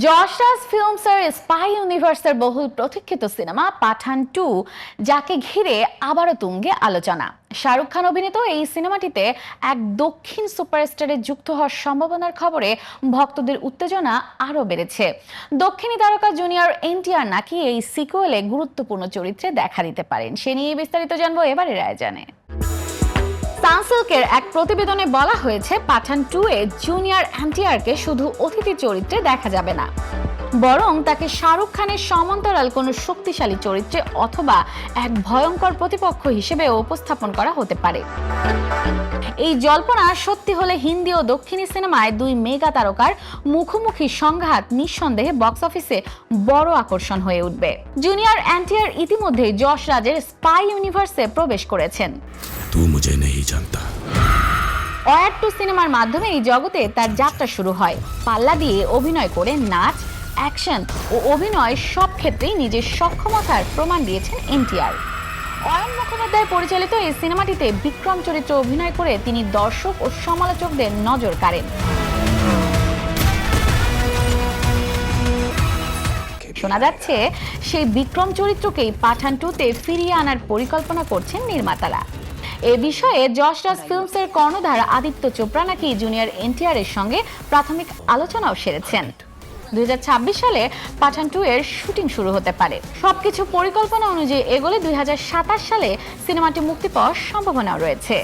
Jasraj ফিল্মসের spy ইউনিভার্সের বহুল প্রতীক্ষিত সিনেমা পাঠান টু যাকে ঘিরে আবারও তুঙ্গে আলোচনা। শাহরুখ খান অভিনীত এই সিনেমাটিতে এক দক্ষিণ সুপারস্টারে যুক্ত হওয়ার সম্ভাবনার খবরে ভক্তদের উত্তেজনা আরও বেড়েছে। দক্ষিণী তারকা জুনিয়র এনটিআর নাকি এই সিকুয়েলে গুরুত্বপূর্ণ চরিত্রে দেখা দিতে পারেন। সে নিয়ে বিস্তারিত জানব এবারে রায় জানে সানসিল্কের এক প্রতিবেদনে বলা হয়েছে, পাঠান টু এ জুনিয়র এনটিআরকে শুধু অতিথি চরিত্রে দেখা যাবে না। বরং তাকে শাহরুখ খানের সমান্তরাল কোনো শক্তিশালী চরিত্রে অথবা এক ভয়ঙ্কর প্রতিপক্ষ হিসেবে উপস্থাপন করা হতে পারে। এই জল্পনা সত্যি হলে হিন্দি ও দক্ষিণী সিনেমায় দুই মেগা তারকার মুখোমুখি সংঘাত নিঃসন্দেহে বক্স অফিসে বড় আকর্ষণ হয়ে উঠবে। জুনিয়র অ্যান্টিয়ার ইতিমধ্যেই যশ রাজের স্পাই ইউনিভার্সে প্রবেশ করেছেন। তুই মুঝে নেই জানতা অয়ার টু সিনেমার মাধ্যমে এই জগতে তার যাত্রা শুরু হয়। পাল্লা দিয়ে অভিনয় করে নাচ, অ্যাকশন ও অভিনয় সব ক্ষেত্রেই নিজের সক্ষমতার প্রমাণ দিয়েছেন এনটিআর। অয়ন মুখোপাধ্যায় পরিচালিত এই সিনেমাটিতে বিক্রম চরিত্রে অভিনয় করে তিনি দর্শক ও সমালোচকদের নজর কাড়েন। শোনা যাচ্ছে, সেই বিক্রম চরিত্রকেই পাঠান টুতে ফিরিয়ে আনার পরিকল্পনা করছেন নির্মাতারা। এ বিষয়ে যশরাজ ফিল্মসের কর্ণধার আদিত্য চোপড়া নাকি জুনিয়র এনটিআরের সঙ্গে প্রাথমিক আলোচনাও সেরেছেন? দুই হাজার ছাব্বিশ সালে পাঠান টু এর শুটিং শুরু হতে পারে। সবকিছু পরিকল্পনা অনুযায়ী এগোলে দুই হাজার সাতাশ সালে সিনেমাটি মুক্তি পাওয়ার সম্ভাবনাও রয়েছে।